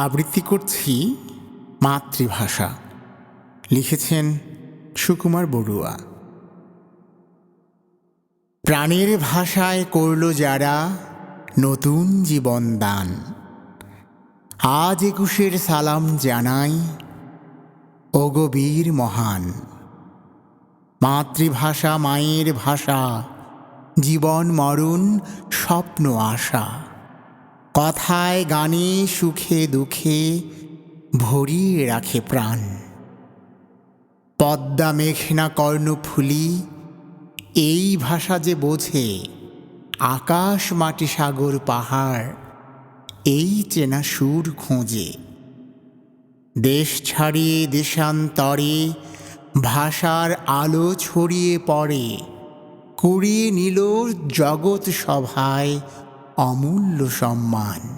আবৃত্তি করছি মাতৃভাষা। লিখেছেন সুকুমার বড়ুয়া। প্রাণের ভাষায় করল যারা নতুন জীবন দান। আজ একুশের সালাম জানাই অগবীর মহান। মাতৃভাষা, মায়ের ভাষা, জীবন, মরণ, স্বপ্ন, আশা। কথায় গানে সুখে দুঃখে ভরিয়ে রাখে প্রাণ। পদ্মা মেঘনা কর্ণফুলি, এই ভাষা যে বোঝে আকাশ মাটি সাগর পাহাড়, এই চেনা সুর খোঁজে। দেশ ছাড়িয়ে দেশান্তরে ভাষার আলো ছড়িয়ে পড়ে, কুড়িয়ে নিল জগৎ সভায় অমূল্য সম্মান।